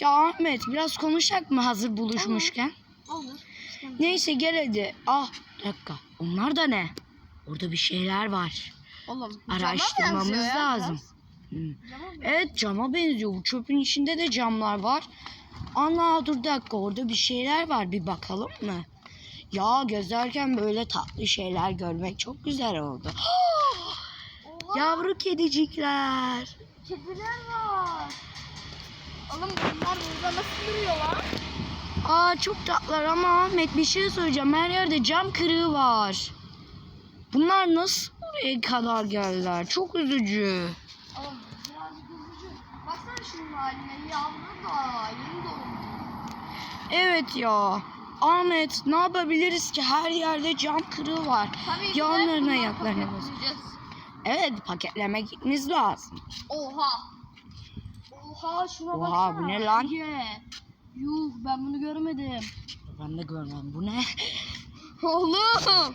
Ya Ahmet biraz konuşak mı hazır buluşmuşken? Olur. Neyse gel hadi. Ah dakika. Onlar da ne? Orada bir şeyler var. Oğlum. Araştırmamız cama benziyor ya lazım. biraz. Benziyor. Evet cama benziyor. Bu çöpün içinde de camlar var. Ana dur dakika orada bir şeyler var. Bir bakalım mı? Ya gezerken böyle tatlı şeyler görmek çok güzel oldu. Oha, Yavru kedicikler. kediler var. Oğlum bunlar burada nasıl duruyor lan? Aa çok tatlılar ama Ahmet bir şey söyleyeceğim. Her yerde cam kırığı var. Bunlar nasıl buraya kadar geldiler? Çok üzücü. Oğlum birazcık üzücü. Baksana şunun haline yavru da yeni doğmuş. Evet ya. Ahmet ne yapabiliriz ki? Her yerde cam kırığı var. Tabii ki de Yanlarına paketleneceğiz. Evet paketlemek gitmemiz lazım. Oha. Oha şuna Oha, baksana. bu ne lan? Ye. Yuh ben bunu görmedim. Ben de görmem. Bu ne? Oğlum.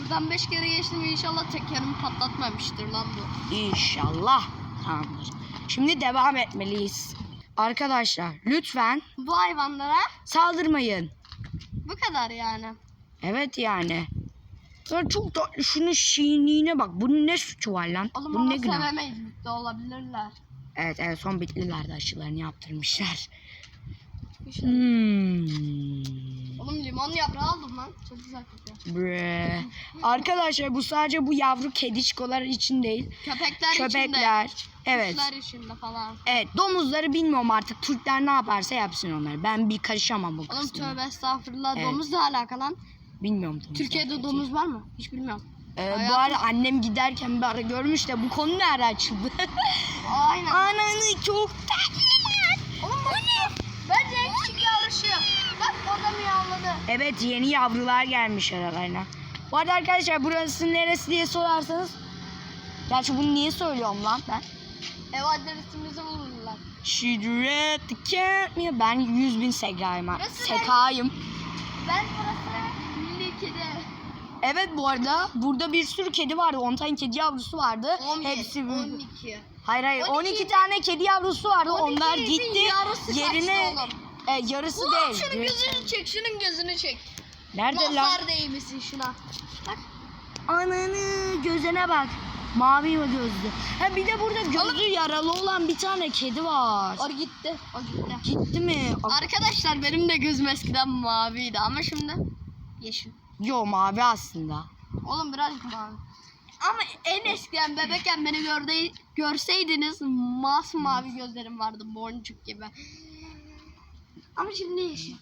Buradan beş kere geçtim inşallah tekerimi patlatmamıştır lan bu. İnşallah. Tamamdır. Şimdi devam etmeliyiz. Arkadaşlar lütfen Bu hayvanlara saldırmayın. bu kadar yani. Evet yani. Ya çok tatlı. Şunun şirinliğine bak. Bunun ne suçu var lan? Oğlum Bunun ama ne günah? sevemeyiz birlikte olabilirler. Evet evet son bitliler de aşılarını yaptırmışlar. İnşallah. Hmm. Oğlum limon yaprağı aldım lan. Çok güzel kokuyor. Bre. Arkadaşlar bu sadece bu yavru kedişkolar için değil. Köpekler, içinde. Köpekler. Evet. Kuşlar içinde falan. Evet domuzları bilmiyorum artık. Türkler ne yaparsa yapsın onlar. Ben bir karışamam bu Oğlum kısmına. tövbe estağfurullah. Evet. Domuzla alakalı lan. Bilmiyorum domuzlar. Türkiye'de domuz var mı? Hiç bilmiyorum. Ee, bu ara annem giderken bir ara görmüş de bu konu ne ara açıldı? Aynen. Ananı çok tatlılar. Oğlum bu ne? Ben renkçik yavruşuyum. Bak o da miyavladı. Evet yeni yavrular gelmiş aralarına. Bu arada arkadaşlar burası neresi diye sorarsanız. Gerçi bunu niye söylüyorum lan ben? Ev adresimizi bulurlar. Şidret can't Ben 100 bin segayım. ha. Burası Sekayım. Ben milli kedi. Evet bu arada burada bir sürü kedi vardı. 10 tane kedi yavrusu vardı. 11, Hepsi büyüdü. 12. Hayır hayır 12 12 tane kedi yavrusu vardı. 12 Onlar gitti. Yerine oğlum. e, yarısı Ulan değil. şunun gözünü çek, şunun gözünü çek. Nerede lan? Nazar değmesin şuna. Bak. Ananı gözüne bak. Mavi ve gözlü. Ha bir de burada gözü yaralı olan bir tane kedi var. O gitti. O gitti. Gitti mi? Arkadaşlar benim de gözüm eskiden maviydi ama şimdi yeşil. Yo mavi aslında. Oğlum birazcık mavi. Ama en eskiden bebekken beni görde, görseydiniz masmavi gözlerim vardı boncuk gibi. Ama şimdi yeşil.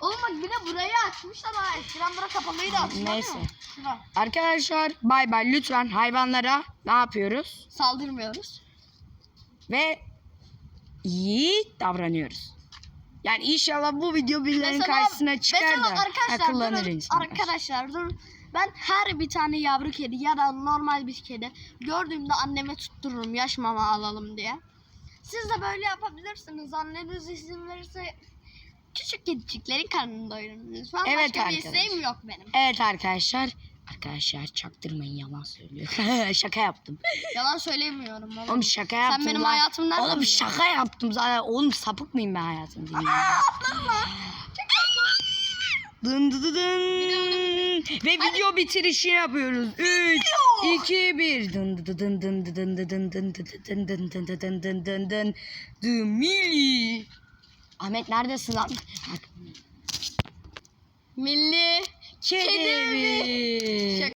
Oğlum bak bir de burayı açmışlar ha. Eskiden bura kapalıydı hatırlamıyor Neyse. Şura. Arkadaşlar bay bay lütfen hayvanlara ne yapıyoruz? Saldırmıyoruz. Ve iyi davranıyoruz. Yani inşallah bu video birilerinin karşısına çıkar mesela da arkadaşlar akıllanır durun, arkadaşlar durun. Ben her bir tane yavru kedi ya da normal bir kedi gördüğümde anneme tuttururum yaş mama alalım diye. Siz de böyle yapabilirsiniz. Anneniz izin verirse küçük kediciklerin karnını doyurun lütfen. Evet Başka bir arkadaşlar. isteğim yok benim. Evet arkadaşlar. Arkadaşlar çaktırmayın yalan söylüyor. şaka yaptım. Yalan söylemiyorum oğlum. Oğlum şaka yaptım. Sen benim lan. hayatımı nereden Oğlum şaka yaptım zaten. Oğlum sapık mıyım ben hayatım? Dın dı dı dın. Ve video bitirişi yapıyoruz. 3, 2, 1. Dın dı dı dın dın dı dın dı dın dın dı dı dın dın dın dı dın dın dın dın. The Milli. Ahmet neredesin lan? Milli Kedi Kedi evi. Şaka